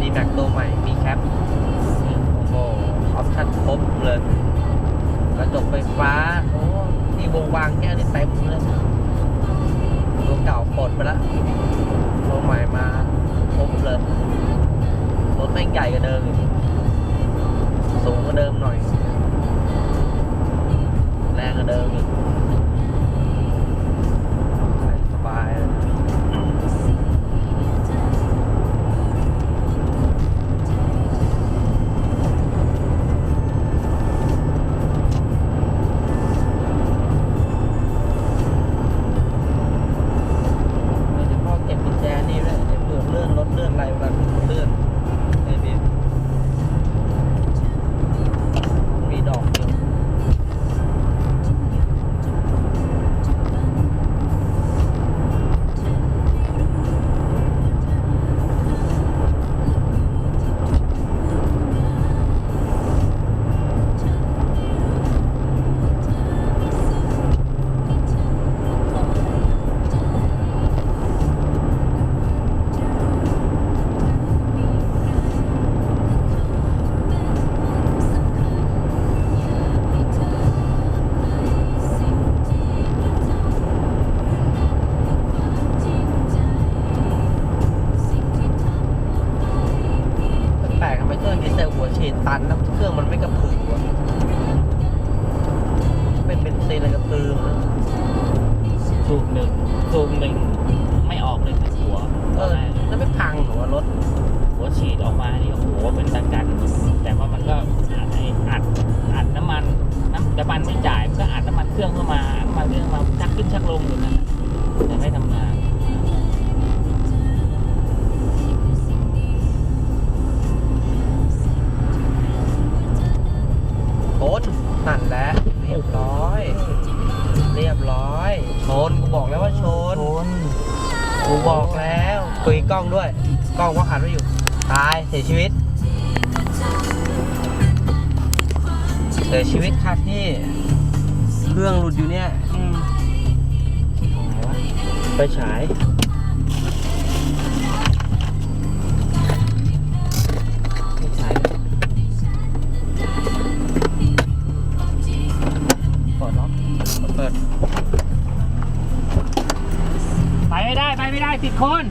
มีแม็กตัวใหม่ มีแคป โอ้โห ออปชั่นครบเลย กระจกไฟฟ้า โอ้มีวงวางแก้วนี่เต็มเลย ตัวเก่าปลดไปละ ตัวใหม่มาครบเลย รถแม่งใหญ่กว่าเดิม สูงกว่าเดิมหน่อย แรงกว่าเดิมอีก หัวฉีดตันแล้วเครื่องมันไม่กระพือวะเป็นเบนซินอะไรกระพือมันสูบหนึ่งสูบหนึ่งไม่ออกเลยทั้งหัวเออแล้วไม่พังเหรอวะรถ หัวฉีดออกมานี่โอ้โหเป็นตะกันแต่ว่ามันก็อัดไอ้อัดอัดน้ำมันน้ำน้ำมันไม่จ่ายมันก็อัดน้ำมันเครื่องเข้ามาน้ำมันเครื่องมาชักขึ้นชักลงอยู่นั่นแหละแต่ไม่ทำงาน ชนนั่นแหละเรียบร้อย เรียบร้อย ชนกูบอกแล้วว่าชนกูบอกแล้วคุยกล้องด้วย กล้องว่าอัดไว้อยู่ ตายเสียชีวิต เสียชีวิตครับพี่เครื่องหลุดอยู่เนี่ยอืมไหนวะไปฉาย เปิด ไปไม่ได้ ไปไม่ได้ติดคน